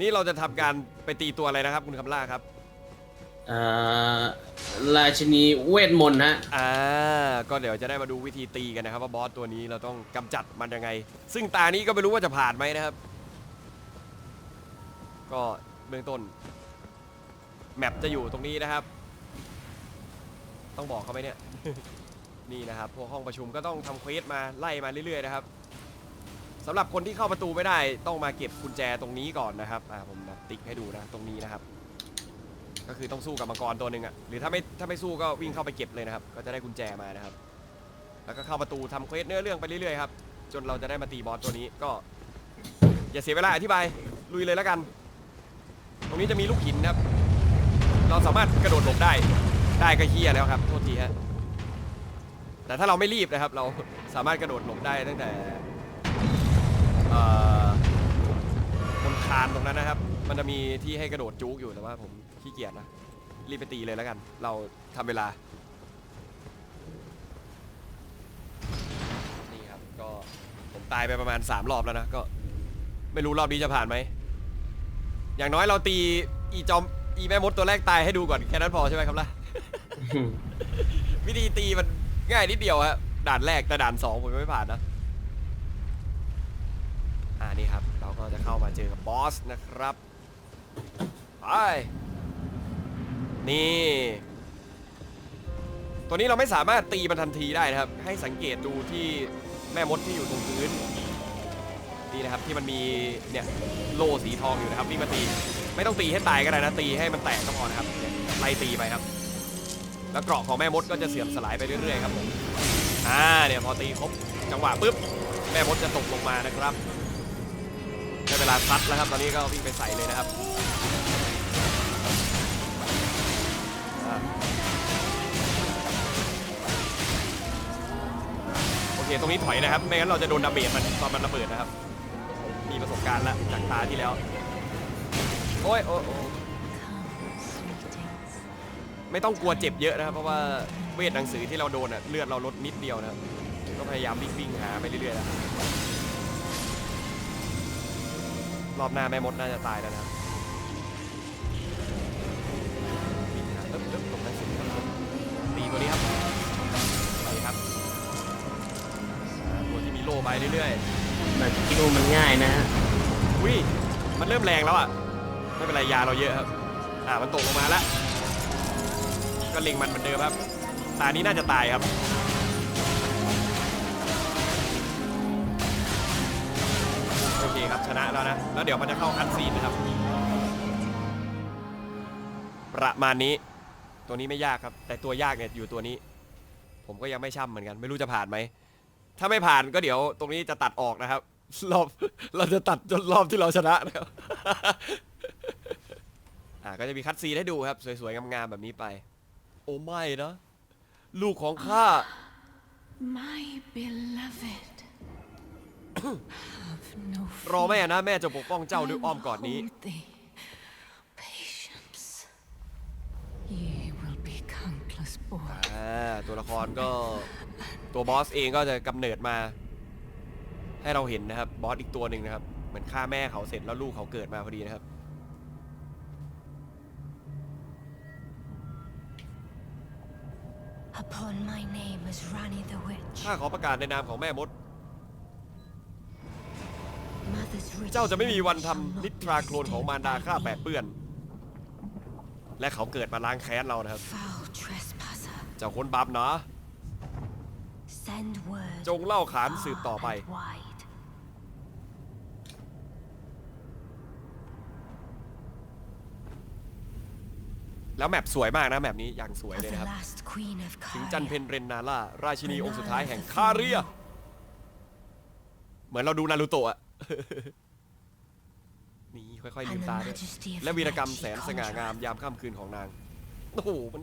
นี่เราจะทำการไปตีตัวอะไรนะครับ คุณคำล่าครับอ่าราชินีเวทมนต์ฮะ อ่า ก็เดี๋ยวจะได้มาดูวิธีตีกันนะครับ ว่าบอสตัวนี้เราต้องกำจัดมันยังไง ซึ่งตานี้ก็ไม่รู้ว่าจะผ่านไหมนะครับ ก็เบื้องต้น แมปจะอยู่ตรงนี้นะครับ ต้องบอกเขาไหมเนี่ย นี่นะครับ พวกห้องประชุมก็ต้องทำเควสมาไล่มาเรื่อยๆนะครับ สำหรับคนที่เข้าประตูไม่ได้ต้องมาเก็บกุญแจตรงนี้ก่อนนะครับอ่าผมติ๊กให้ดูนะตรงนี้นะครับ ก็คือต้องสู้กับมังกรตัวหนึ่งอะหรือถ้าไม่ถ้าไม่สู้ก็วิ่งเข้าไปเก็บเลยนะครับ ก็จะได้กุญแจมานะครับ แล้วก็เข้าประตูทำเควสเนื้อเรื่องไปเรื่อยๆครับจนเราจะได้มาตีบอสตัวนี้ก็ อย่าเสียเวลาอธิบายลุยเลยแล้วกัน ตรงนี้จะมีลูกหินครับ เราสามารถกระโดดหลบได้ได้ก็เฮียแล้วครับโทษทีฮะแต่ถ้าเราไม่รีบนะครับ เราสามารถกระโดดหลบได้ตั้งแต่ บนคานตรงนั้นนะครับ มันจะมีที่ให้กระโดดจุกอยู่แต่ว่าผมขี้เกียจนะ รีบไปตีเลยแล้วกัน เราทำเวลา นี่ครับ ก็ผมตายไปประมาณ 3 รอบแล้วนะ ก็ไม่รู้รอบนี้จะผ่านไหม อย่างน้อยเราตีอีจอมอีแม่มดตัวแรกตายให้ดูก่อนแค่นั้นพอใช่ไหมครับล่ะ วิธีตีมันง่ายนิดเดียวฮะด่านแรกแต่ด่านสองผมยังไม่ผ่านนะ อ่านี่ครับ เราก็จะเข้ามาเจอกับบอสนะครับ ไป นี่ ตัวนี้เราไม่สามารถตีมันทันทีได้นะครับ ให้สังเกตดูที่แม่มดที่อยู่ตรงพื้นนี่นะครับที่มันมีเนี่ยโล่สีทองอยู่นะครับวิ่งมาตี ไม่ต้องตีให้ตายก็ได้นะตีให้มันแตกก็พอนะครับไล่ตีไปครับ แล้วเกราะของแม่มดก็จะเสื่อมสลายไปเรื่อยๆครับผมอ่าเนี่ยพอตีครบจังหวะปุ๊บแม่มดจะตกลงมานะครับ ได้เวลาซัดแล้วครับ ตอนนี้ก็วิ่งไปใส่เลยนะครับโอเค ตรงนี้ถอยนะครับ ไม่งั้นเราจะโดนดาเมจมันตอนมันระเบิดนะครับ มีประสบการณ์แล้วจากตาที่แล้ว โอ้ยโอ้ยโอไม่ต้องกลัวเจ็บเยอะนะครับ เพราะว่าเวทหนังสือที่เราโดนอะเลือดเราลดนิดเดียวนะก็พยายามวิ่งวิ่งหาไปเรื่อยๆนะ รอบหน้าแม่มดน่าจะตายแล้วนะครับวิ่งหาตึ๊บตึ๊บหลบหนังสือครับตีตัวนี้ครับไปครับอ่าตัวที่มีโล่ไปเรื่อยแบบคิวมันง่ายนะฮะๆอุ้ยมันเริ่มแรงแล้วอะไม่เป็นไรยาเราเยอะครับอ่ามันตกลงมาแล้วก็เล็งมันเหมือนเดิมครับตานี้น่าจะตายครับ คครับชนะแล้วนะ แล้วเดี๋ยวมันจะเข้าคัดซีนนะครับ ประมาณนี้ ตัวนี้ไม่ยากครับ แต่ตัวยากเนี่ยอยู่ตัวนี้ ผมก็ยังไม่ช่ำเหมือนกัน ไม่รู้จะผ่านไหม ถ้าไม่ผ่านก็เดี๋ยวตรงนี้จะตัดออกนะครับ รอบเราจะตัดจนรอบที่เราชนะนะครับ อ่าก็จะมีคัดซีนให้ดูครับ สวยๆงามๆแบบนี้ไป โอ้ไม่นะ ลูกของข้า My beloved. Have no รอแม่นะแม่จะปกป้องเจ้าด้วยอ้อมกอดนี้ Hold thee. Patience. Ye will be countless born. อ่าตัวละครก็ตัวบอสเองก็จะกำเนิดมา ให้เราเห็นนะครับ บอสอีกตัวหนึ่งนะครับ เหมือนฆ่าแม่เขาเสร็จแล้วลูกเขาเกิดมาพอดีนะครับ Upon my name as Rani the Witch, ข้าขอประกาศในนามของแม่มด เจ้าจะไม่มีวัน shall ทำ not นิ be ทราโคลนของ stained มารดา by ข้า thee. แปดเปื้อน และเขาเกิดมาล้างแค้นเรานะครับ Foul trespasser, เจ้าคนบาปหนา send word จงเล่าขานสืบต่อไป far and wide. แล้วแมปสวยมากนะแมปนี้อย่างสวย Of เลย the นะครับ last queen of ถึงจันเพ Caria, นเรนนาล่าราชินีองค์สุดท้ายแห่งคาเรีย เหมือนเราดูนารูโตะอะ นี่ค่อยๆลื and ม the ตาด้วย majesty of และ the วีรกรร men ม she แสนสง่างาม conjured. ยามค่ำคืนของนาง โอ้โหมัน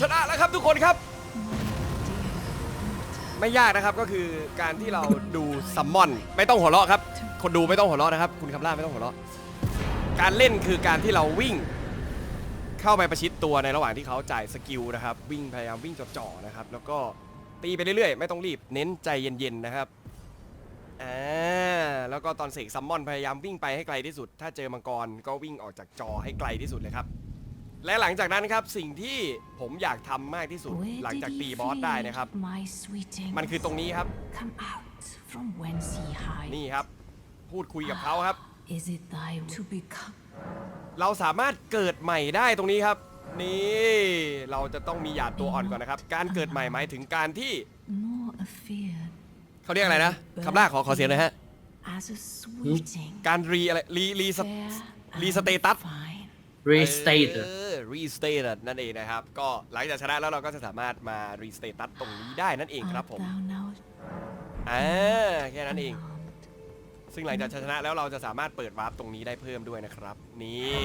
ชนะแล้วครับทุกคนครับ ไม่ยากนะครับก็คือการที่เราดูซัมมอน ไม่ต้องหัวเราะครับ คนดูไม่ต้องหัวเราะนะครับ คุณคำล่าไม่ต้องหัวเราะ การเล่นคือการที่เราวิ่ง เข้าไปประชิดตัวในระหว่างที่เขาจ่ายสกิลนะครับ วิ่งพยายามวิ่งจ่อๆนะครับ แล้วก็ตีไปเรื่อยๆ ไม่ต้องรีบเน้นใจเย็นๆนะครับอ่าแล้วก็ตอนเสกซัมมอนพยายามวิ่งไปให้ไกลที่สุด ถ้าเจอมังกรก็วิ่งออกจากจอให้ไกลที่สุสุดเลยครับ และหลังจากนั้นครับสิ่งที่ผมอยากทำมากที่สุด Where หลัง did จาก he ตีบอสได้นะครับ feed My sweeting. มันคือตรงนี้ครับ Come out from whence he hides. นี่ครับ พูดคุยกับเขาครับ Is it thy to become เราสามารถเกิดใหม่ได้ตรงนี้ครับ นี่เราจะต้องมีหยาดตัวอ่อนก่อนนะครับ การเกิดใหม่หมายถึงการที่ nor afeared เขาเรียกอะไรนะคำล่าขอขอเสียงหน่อยฮะ as a sweeting? การรีอะไรรีรีส fair รี and สเตตัส fine. restate เออ restate นั่นเองนะครับ ก็หลังจากชนะแล้วเราก็จะสามารถมา restate ตรงนี้ได้นั่นเองครับ Art ผม thou now อ่าแค่นั้นเอง unarmed? ซึ่งหลังจากชนะแล้วเราจะสามารถเปิดวาร์ปตรงนี้ได้เพิ่มด้วยนะครับ นี่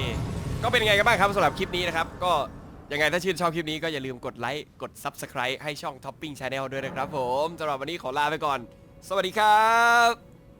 ก็เป็นยังไงกันบ้างครับสำหรับคลิปนี้นะครับ ก็ยังไงถ้าชื่นชอบคลิปนี้ก็อย่าลืมกดไลค์กด Subscribe ให้ช่อง Topping Channel ด้วยนะครับผมสำหรับวันนี้ขอลาไปก่อน สวัสดีครับ